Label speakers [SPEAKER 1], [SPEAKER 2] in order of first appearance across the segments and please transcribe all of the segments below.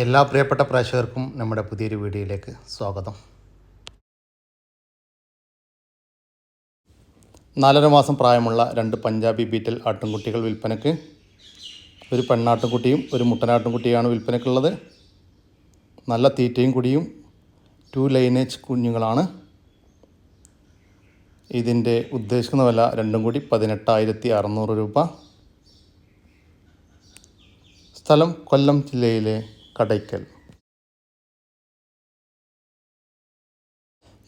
[SPEAKER 1] എല്ലാ പ്രിയപ്പെട്ട പ്രേക്ഷകർക്കും നമ്മുടെ പുതിയൊരു വീഡിയോയിലേക്ക് സ്വാഗതം. നാലര മാസം പ്രായമുള്ള രണ്ട് പഞ്ചാബി ബീറ്റൽ ആട്ടിൻകുട്ടികൾ വിൽപ്പനയ്ക്ക് ഒരു പെണ്ണാട്ടിൻകുട്ടിയും ഒരു മുട്ടനാട്ടിൻകുട്ടിയാണ് വിൽപ്പനയ്ക്കുള്ളത് നല്ല തീറ്റയും കുടിയും ടു ലൈനേജ് കുഞ്ഞുങ്ങളാണ്. ഇതിന്റെ ഉദ്ദേശിക്കുന്ന വില രണ്ടും കൂടി പതിനെട്ടായിരത്തി അറുന്നൂറ് രൂപ. സ്ഥലം കൊല്ലം ജില്ലയിലെ കടയ്ക്കൽ.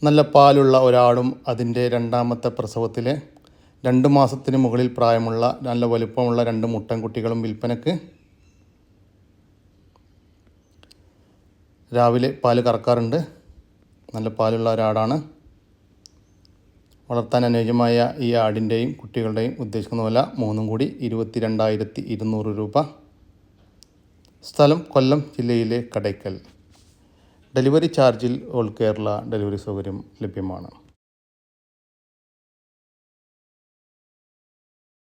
[SPEAKER 1] നല്ല പാലുള്ള ഒരാടും അതിന്റെ രണ്ടാമത്തെ പ്രസവത്തിലെ രണ്ട് മാസത്തിന് മുകളിൽ പ്രായമുള്ള നല്ല വലുപ്പമുള്ള രണ്ട് മുട്ടൻകുട്ടികളും വിൽപ്പനക്ക് രാവിലെ പാൽ കറക്കാറുണ്ട്. നല്ല പാലുള്ള ഒരാടാണ് വളർത്താൻ അനുയോജ്യമായ ഈ ആടിന്റെയും കുട്ടികളുടെയും ഉദ്ദേശിക്കുന്ന വില മൂന്നും കൂടി ഇരുപത്തി രണ്ടായിരത്തി ഇരുന്നൂറ് രൂപ. സ്ഥലം കൊല്ലം ജില്ലയിലെ കടയ്ക്കൽ. ഡെലിവറി ചാർജിൽ ഓൾ കേരള ഡെലിവറി സൗകര്യം ലഭ്യമാണ്.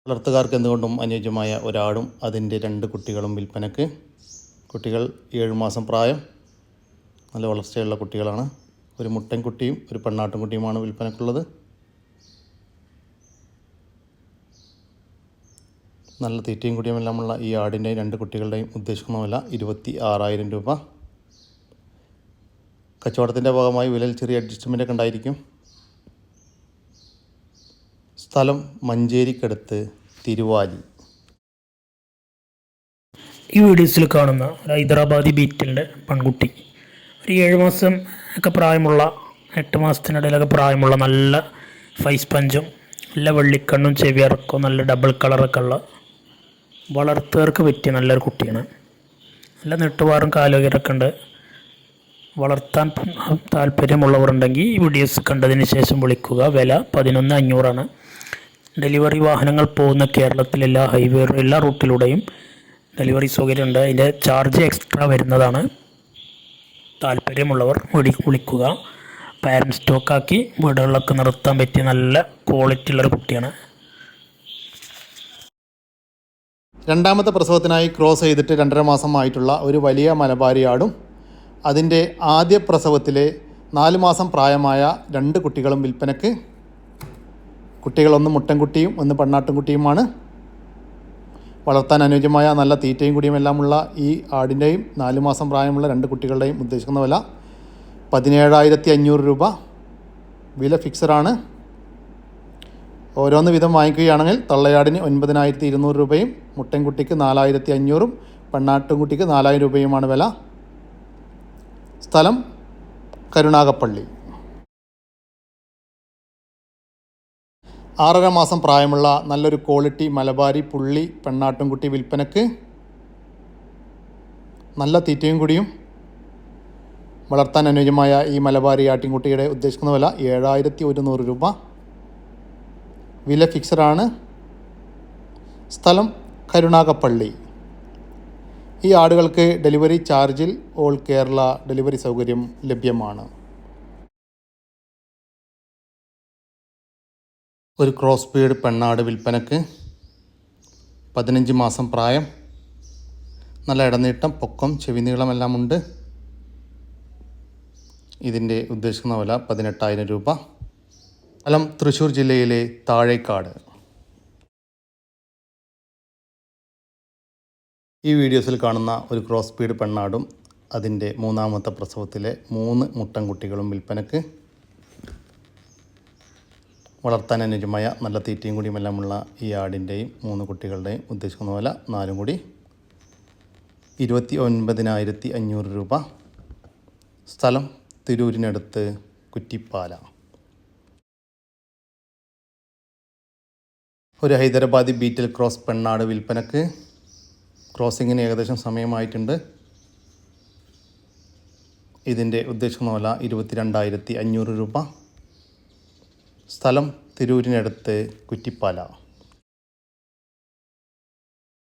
[SPEAKER 1] വളർത്തുകാർക്ക് എന്തുകൊണ്ടും അനുയോജ്യമായ ഒരാടും അതിന്റെ രണ്ട് കുട്ടികളും വിൽപ്പനക്ക് കുട്ടികൾ ഏഴ് മാസം പ്രായം. നല്ല വളർച്ചയുള്ള കുട്ടികളാണ്. ഒരു മുട്ടൻകുട്ടിയും ഒരു പെണ്ണാട്ടുംകുട്ടിയുമാണ് വിൽപ്പനക്കുള്ളത് നല്ല തീറ്റയും കുടിയുമെല്ലാമുള്ള ഈ ആടിന്റെയും രണ്ട് കുട്ടികളുടെയും ഉദ്ദേശിക്കുന്ന വില ഇരുപത്തി ആറായിരം രൂപ. കച്ചവടത്തിന്റെ ഭാഗമായി വിലയിൽ ചെറിയ അഡ്ജസ്റ്റ്മെന്റ് ഒക്കെ ഉണ്ടായിരിക്കും. സ്ഥലം മഞ്ചേരിക്കടുത്ത് തിരുവാലി.
[SPEAKER 2] ഈ വീഡിയോസിൽ കാണുന്ന ഒരു ഹൈദരാബാദി ബീറ്റലിന്റെ പെൺകുട്ടി. ഒരു ഏഴ് മാസം ഒക്കെ പ്രായമുള്ള എട്ട് മാസത്തിനിടയിലൊക്കെ പ്രായമുള്ള നല്ല ഫൈസ് പഞ്ചും നല്ല വെള്ളിക്കണ്ണും ചെവിയറക്കും നല്ല ഡബിൾ കളറൊക്കെ ഉള്ള വളർത്തുകാർക്ക് പറ്റിയ നല്ലൊരു കുട്ടിയാണ്. നല്ല നെട്ടുപാറും കാലുകീരൊക്കെ ഉണ്ട്. വളർത്താൻ താല്പര്യമുള്ളവരുണ്ടെങ്കിൽ ഈ വീഡിയോസ് കണ്ടതിന് ശേഷം വിളിക്കുക. വില പതിനൊന്ന് അഞ്ഞൂറാണ്. ഡെലിവറി വാഹനങ്ങൾ പോകുന്ന കേരളത്തിലെ എല്ലാ ഹൈവേ എല്ലാ റൂട്ടിലൂടെയും ഡെലിവറി സൗകര്യമുണ്ട് അതിന്റെ ചാർജ് എക്സ്ട്രാ വരുന്നതാണ്. താല്പര്യമുള്ളവർ വിളി വിളിക്കുക. പാരൻ സ്റ്റോക്കാക്കി വീടുകളിലൊക്കെ നിർത്താൻ പറ്റിയ നല്ല ക്വാളിറ്റി ഉള്ളൊരു കുട്ടിയാണ്.
[SPEAKER 1] രണ്ടാമത്തെ പ്രസവത്തിനായി ക്രോസ് ചെയ്തിട്ട് രണ്ടര മാസമായിട്ടുള്ള ഒരു വലിയ മലബാരിയാടും അതിന്റെ ആദ്യ പ്രസവത്തിലെ നാല് മാസം പ്രായമായ രണ്ട് കുട്ടികളും വിൽപ്പനക്ക് കുട്ടികളൊന്ന് മുട്ടൻകുട്ടിയും ഒന്ന് പെണ്ണാട്ടുംകുട്ടിയുമാണ്. വളർത്താൻ അനുയോജ്യമായ നല്ല തീറ്റയും കുടിയും എല്ലാമുള്ള ഈ ആടിന്റെയും നാല് മാസം പ്രായമുള്ള രണ്ട് കുട്ടികളുടെയും ഉദ്ദേശിക്കുന്ന വില പതിനേഴായിരത്തി അഞ്ഞൂറ് രൂപ. വില ഫിക്സഡാണ് ഓരോന്ന് വീതം വാങ്ങിക്കുകയാണെങ്കിൽ തള്ളയാടിന് ഒൻപതിനായിരത്തി ഇരുന്നൂറ് രൂപയും മുട്ടൻകുട്ടിക്ക് നാലായിരത്തി അഞ്ഞൂറും പെണ്ണാട്ടുംകുട്ടിക്ക് നാലായിരം രൂപയുമാണ് വില. സ്ഥലം കരുണാകപ്പള്ളി ആറര മാസം പ്രായമുള്ള നല്ലൊരു ക്വാളിറ്റി മലബാരി പുള്ളി പെണ്ണാട്ടുംകുട്ടി വിൽപ്പനക്ക് നല്ല തീറ്റയും കൂടിയും വളർത്താൻ അനുയോജ്യമായ ഈ മലബാരി ആട്ടിൻകുട്ടിയുടെ ഉദ്ദേശിക്കുന്ന വില ഏഴായിരത്തി ഒരുന്നൂറ് രൂപ. വില ഫിക്സഡാണ്. സ്ഥലം കരുണാകപ്പള്ളി ഈ ആടുകൾക്ക് ഡെലിവറി ചാർജിൽ ഓൾ കേരള ഡെലിവറി സൗകര്യം ലഭ്യമാണ്. ഒരു ക്രോസ് ബീഡ് പെണ്ണാട് വിൽപ്പനക്ക് പതിനഞ്ച് മാസം പ്രായം. നല്ല ഇടനീട്ടം പൊക്കം ചെവി നീളമെല്ലാം ഉണ്ട് ഇതിന്റെ ഉദ്ദേശിക്കുന്ന വില പതിനെട്ടായിരം രൂപ. സ്ഥലം തൃശ്ശൂർ ജില്ലയിലെ താഴേക്കാട്. ഈ വീഡിയോസിൽ കാണുന്ന ഒരു ക്രോസ് സ്പീഡ് പെണ്ണാടും അതിന്റെ മൂന്നാമത്തെ പ്രസവത്തിലെ മൂന്ന് മുട്ടൻകുട്ടികളും വിൽപ്പനക്ക് വളർത്താൻ അനുജമായ നല്ല തീറ്റയും കൂടിയുമെല്ലാമുള്ള ഈ ആടിന്റെയും മൂന്ന് കുട്ടികളുടെയും ഉദ്ദേശിക്കുന്ന പോലെ നാലും കൂടി ഇരുപത്തി ഒൻപതിനായിരത്തി അഞ്ഞൂറ് രൂപ. സ്ഥലം തിരൂരിനടുത്ത് കുറ്റിപ്പാല. ഒരു ഹൈദരാബാദി ബീറ്റിൽ ക്രോസ് പെണ്ണാട് വിൽപ്പനക്ക് ക്രോസിങ്ങിന് ഏകദേശം സമയമായിട്ടുണ്ട്. ഇതിന്റെ ഉദ്ദേശിക്കുന്ന വില ഇരുപത്തി രണ്ടായിരത്തി അഞ്ഞൂറ് രൂപ. സ്ഥലം തിരൂരിനടുത്ത് കുറ്റിപ്പാല.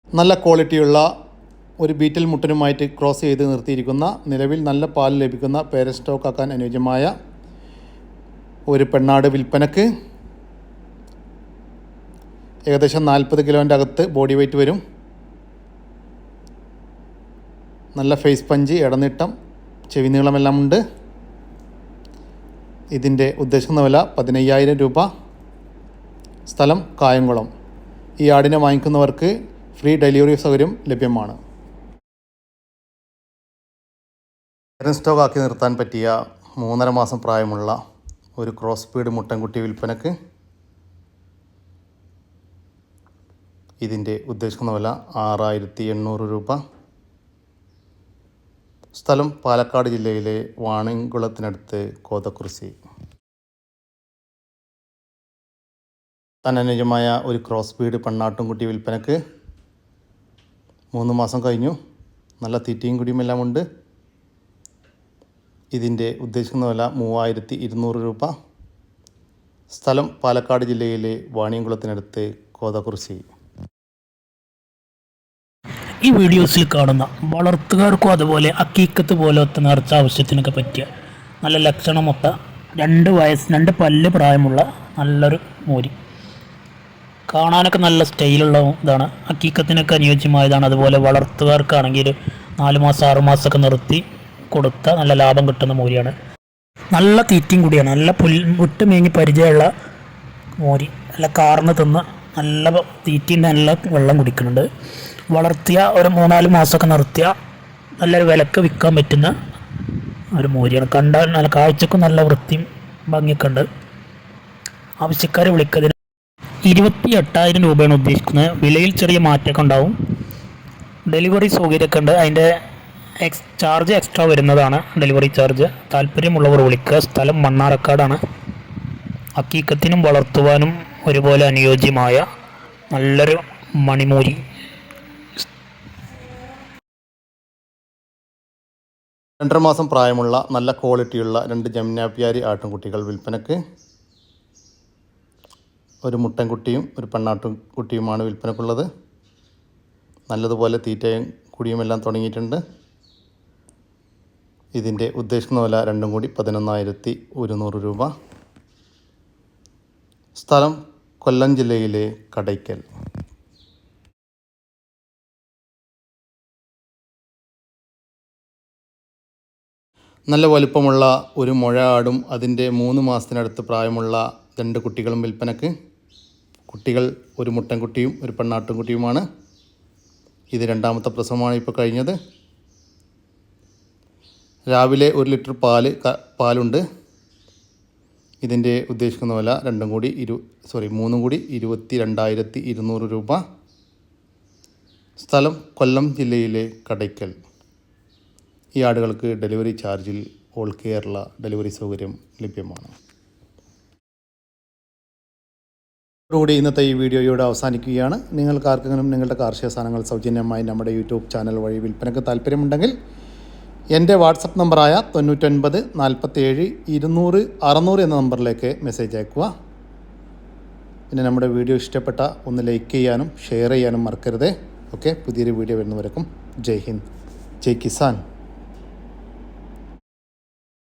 [SPEAKER 1] നല്ല ക്വാളിറ്റിയുള്ള ഒരു ബീറ്റൽ മുട്ടനുമായിട്ട് ക്രോസ് ചെയ്ത് നിർത്തിയിരിക്കുന്ന നിലവിൽ നല്ല പാൽ ലഭിക്കുന്ന പേര സ്റ്റോക്കാക്കാൻ അനുയോജ്യമായ ഒരു പെണ്ണാട് വിൽപ്പനക്ക് ഏകദേശം നാൽപ്പത് കിലോന്റെ അകത്ത് ബോഡി വെയ്റ്റ് വരും. നല്ല ഫേസ് പഞ്ച് ഇടനീട്ടം ചെവി നീളമെല്ലാം ഉണ്ട്. ഇതിന്റെ ഉദ്ദേശിക്കുന്ന വില പതിനയ്യായിരം രൂപ. സ്ഥലം കായംകുളം. ഈ ആടിനെ വാങ്ങിക്കുന്നവർക്ക് ഫ്രീ ഡെലിവറി സൗകര്യം ലഭ്യമാണ്. സ്റ്റോക്ക് ആക്കി നിർത്താൻ പറ്റിയ മൂന്നര മാസം പ്രായമുള്ള ഒരു ക്രോസ് സ്പീഡ് മുട്ടൻകുട്ടി വിൽപ്പനക്ക് ഇതിന്റെ ഉദ്ദേശിക്കുന്ന വില ആറായിരത്തി എണ്ണൂറ് രൂപ. സ്ഥലം പാലക്കാട് ജില്ലയിലെ വാണിംകുളത്തിനടുത്ത് കോതക്കുറിശി തന്നനുജമായ ഒരു ക്രോസ് ബീഡ് പെണ്ണാട്ടുംകുട്ടി വിൽപ്പനക്ക് മൂന്ന് മാസം കഴിഞ്ഞു. നല്ല തീറ്റയും കുടിയും എല്ലാം ഉണ്ട്. ഇതിന്റെ ഉദ്ദേശിക്കുന്ന വില മൂവായിരത്തി ഇരുന്നൂറ് രൂപ. സ്ഥലം പാലക്കാട് ജില്ലയിലെ വാണിയംകുളത്തിനടുത്ത് കോതക്കുറിശി
[SPEAKER 2] ഈ വീഡിയോസിൽ കാണുന്ന വളർത്തുകാർക്കും അതുപോലെ അക്കീക്കത്ത് പോലത്തെ നേർച്ച ആവശ്യത്തിനൊക്കെ പറ്റിയ നല്ല ലക്ഷണമൊത്ത രണ്ട് വയസ്സ് രണ്ട് പല്ല് പ്രായമുള്ള നല്ലൊരു മോരി. കാണാനൊക്കെ നല്ല സ്റ്റൈലുള്ള ഇതാണ്. അക്കീക്കത്തിനൊക്കെ അനുയോജ്യമായതാണ്. അതുപോലെ വളർത്തുകാർക്കാണെങ്കിൽ നാല് മാസം ആറ് മാസമൊക്കെ നിർത്തി കൊടുത്ത നല്ല ലാഭം കിട്ടുന്ന മോരിയാണ്. നല്ല തീറ്റയും കൂടിയാണ്. നല്ല പുൽ മുട്ട് മേങ്ങി പരിചയമുള്ള മോരി. നല്ല കാർന്ന് തിന്ന് നല്ല തീറ്റയും നല്ല വെള്ളം കുടിക്കുന്നുണ്ട്. വളർത്തിയ ഒരു മൂന്നാൽ മാസമൊക്കെ നിർത്തിയ നല്ലൊരു വിലക്ക് വിൽക്കാൻ പറ്റുന്ന ഒരു മോരിയാണ്. കണ്ടാൽ നല്ല കാഴ്ചക്കും നല്ല വൃത്തിയും ഭംഗിയൊക്കെ ഉണ്ട്. ആവശ്യക്കാരെ വിളിക്കതിന് ഇരുപത്തി എട്ടായിരം രൂപയാണ് ഉദ്ദേശിക്കുന്നത്. വിലയിൽ ചെറിയ മാറ്റമൊക്കെ ഉണ്ടാവും. ഡെലിവറി സൗകര്യമൊക്കെ ഉണ്ട്. അതിന്റെ എക്സ് ചാർജ് എക്സ്ട്രാ വരുന്നതാണ് ഡെലിവറി ചാർജ്. താല്പര്യമുള്ളവർ വിളിക്കുക. സ്ഥലം മണ്ണാറക്കാടാണ്. അക്കീക്കത്തിനും വളർത്തുവാനും ഒരുപോലെ അനുയോജ്യമായ നല്ലൊരു മണിമൂരി
[SPEAKER 1] രണ്ടര മാസം പ്രായമുള്ള നല്ല ക്വാളിറ്റിയുള്ള രണ്ട് ജമുനാപ്യാരി ആട്ടിൻകുട്ടികൾ വിൽപ്പനക്ക്. ഒരു മുട്ടൻകുട്ടിയും ഒരു പെണ്ണാട്ടും കുട്ടിയുമാണ് വിൽപ്പനക്കുള്ളത്. നല്ലതുപോലെ തീറ്റയും കുടിയുമെല്ലാം തുടങ്ങിയിട്ടുണ്ട്. ഇതിന്റെ ഉദ്ദേശിക്കുന്ന വില രണ്ടും കൂടി പതിനൊന്നായിരത്തി ഒരുന്നൂറ് രൂപ. സ്ഥലം കൊല്ലം ജില്ലയിലെ കടയ്ക്കൽ. നല്ല വലുപ്പമുള്ള ഒരു മുഴ ആടും അതിന്റെ മൂന്ന് മാസത്തിനടുത്ത് പ്രായമുള്ള രണ്ട് കുട്ടികളും വിൽപ്പനക്ക്. കുട്ടികൾ ഒരു മുട്ടൻകുട്ടിയും ഒരു പെണ്ണാട്ടുംകുട്ടിയുമാണ്. ഇത് രണ്ടാമത്തെ പ്രസവമാണ് ഇപ്പോൾ കഴിഞ്ഞത്. രാവിലെ ഒരു ലിറ്റർ പാൽ പാലുണ്ട്. ഇതിന്റെ ഉദ്ദേശിക്കുന്ന വില രണ്ടും കൂടി ഇരു സോറി മൂന്നും കൂടി ഇരുപത്തി രണ്ടായിരത്തി ഇരുന്നൂറ് രൂപ. സ്ഥലം കൊല്ലം ജില്ലയിലെ കടയ്ക്കൽ. ഈ ആടുകൾക്ക് ഡെലിവറി ചാർജിൽ ഓൾ കേരള ഡെലിവറി സൗകര്യം ലഭ്യമാണ്. കൂടി ഇന്നത്തെ ഈ വീഡിയോയോട് അവസാനിക്കുകയാണ്. നിങ്ങൾക്ക് ആർക്കെങ്കിലും നിങ്ങളുടെ കാർഷിക സാധനങ്ങൾ സൗജന്യമായി നമ്മുടെ യൂട്യൂബ് ചാനൽ വഴി വിൽപ്പനയ്ക്ക് താല്പര്യമുണ്ടെങ്കിൽ എന്റെ വാട്സപ്പ് നമ്പറായ തൊണ്ണൂറ്റൊൻപത് നാൽപ്പത്തേഴ് ഇരുന്നൂറ് അറുന്നൂറ് എന്ന നമ്പറിലേക്ക് മെസ്സേജ് അയക്കുക. പിന്നെ നമ്മുടെ വീഡിയോ ഇഷ്ടപ്പെട്ട ഒന്ന് ലൈക്ക് ചെയ്യാനും ഷെയർ ചെയ്യാനും മറക്കരുത്. ഓക്കെ പുതിയൊരു വീഡിയോ വരുന്നവർക്കും ജയ് ഹിന്ദ് ജയ് കിസാൻ.